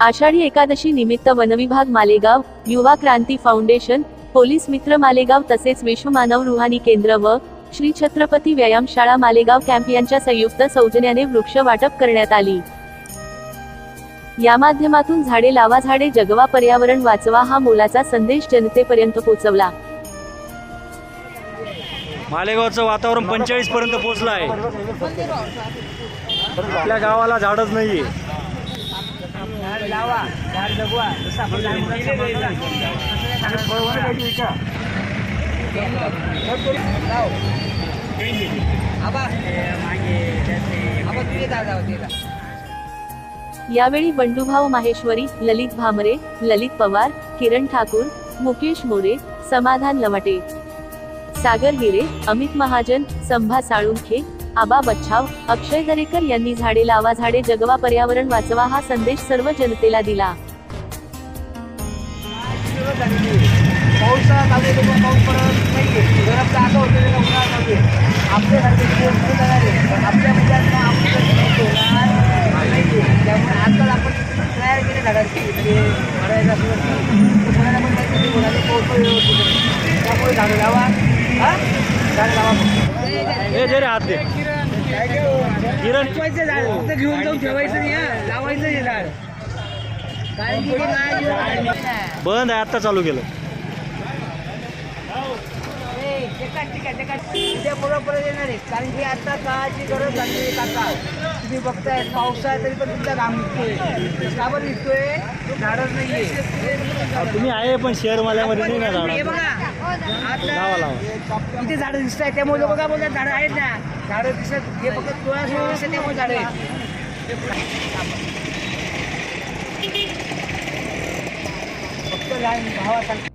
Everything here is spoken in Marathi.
आषाढी एकादशी निमित्त वनविभाग मालेगाव युवा क्रांती फाउंडेशन पोलीस मित्र मालेगाव तसेच विश्वमानव रुहानी केंद्र व श्री छत्रपती व्यायामशाळा मालेगाव कॅम्प यांच्या संयुक्त सौजन्याने वृक्ष वाटप करण्यात आली. या माध्यमातून झाडे लावा झाडे जगवा पर्यावरण वाचवा हा मोलाचा संदेश जनतेपर्यंत पोहोचवला मालेगावचं वातावरण पंचेचाळीस पर्यंत पोहोचलं आहे. आपल्या गावाला झाडच नाहीये. झाड लावा झाड जगवा जसं आपण लहान मुलांना सांभाळतो ना. आणि फळवणं पाहिजे विका. लाव. आबा. आबा, तुझे दादा होते का? यावेळी बंडूभाऊ माहेश्वरी ललित भामरे ललित पवार किरण ठाकूर मुकेश मोरे समाधान लवाटे सागर हिरे अमित महाजन संभा साळुंखे आबा बच्छाव अक्षय दरेकर यांनी झाडे लावा झाडे जगवा पर्यावरण वाचवा हा संदेश सर्व जनतेला दिला. सुरुवात पाऊस पण त्यामुळे आजकाल आपण तयार झाडांची पाऊस त्यामुळे झाडं लावा हा झाडं लावा ठेवायचं झाड. फक्त घेऊन जाऊन ठेवायचं नाही हा. लावायचं हे झाड. कारण की ते नाही घेऊन- बंद आहे आता चालू केलं. उद्या बरोबर येणार आहे. कारण की आता काळाची गरज काका. तुम्ही बघताय आहे तरी पण तुमचा घाम निघतोय. का बरं निघतोय? झाडच नाहीये. तुम्ही आहे पण शहर माल्यामध्ये नाही ना हे झाड बघा. लावा लावा इथे झाडं दिसत आहे त्यामुळे लोक काय बोलतात झाडं आहेत ना. झाडं दिसत हे फक्त डोळ्या दिसत त्यामुळे झाडं आहेत. फक्त लहान भावासारखं.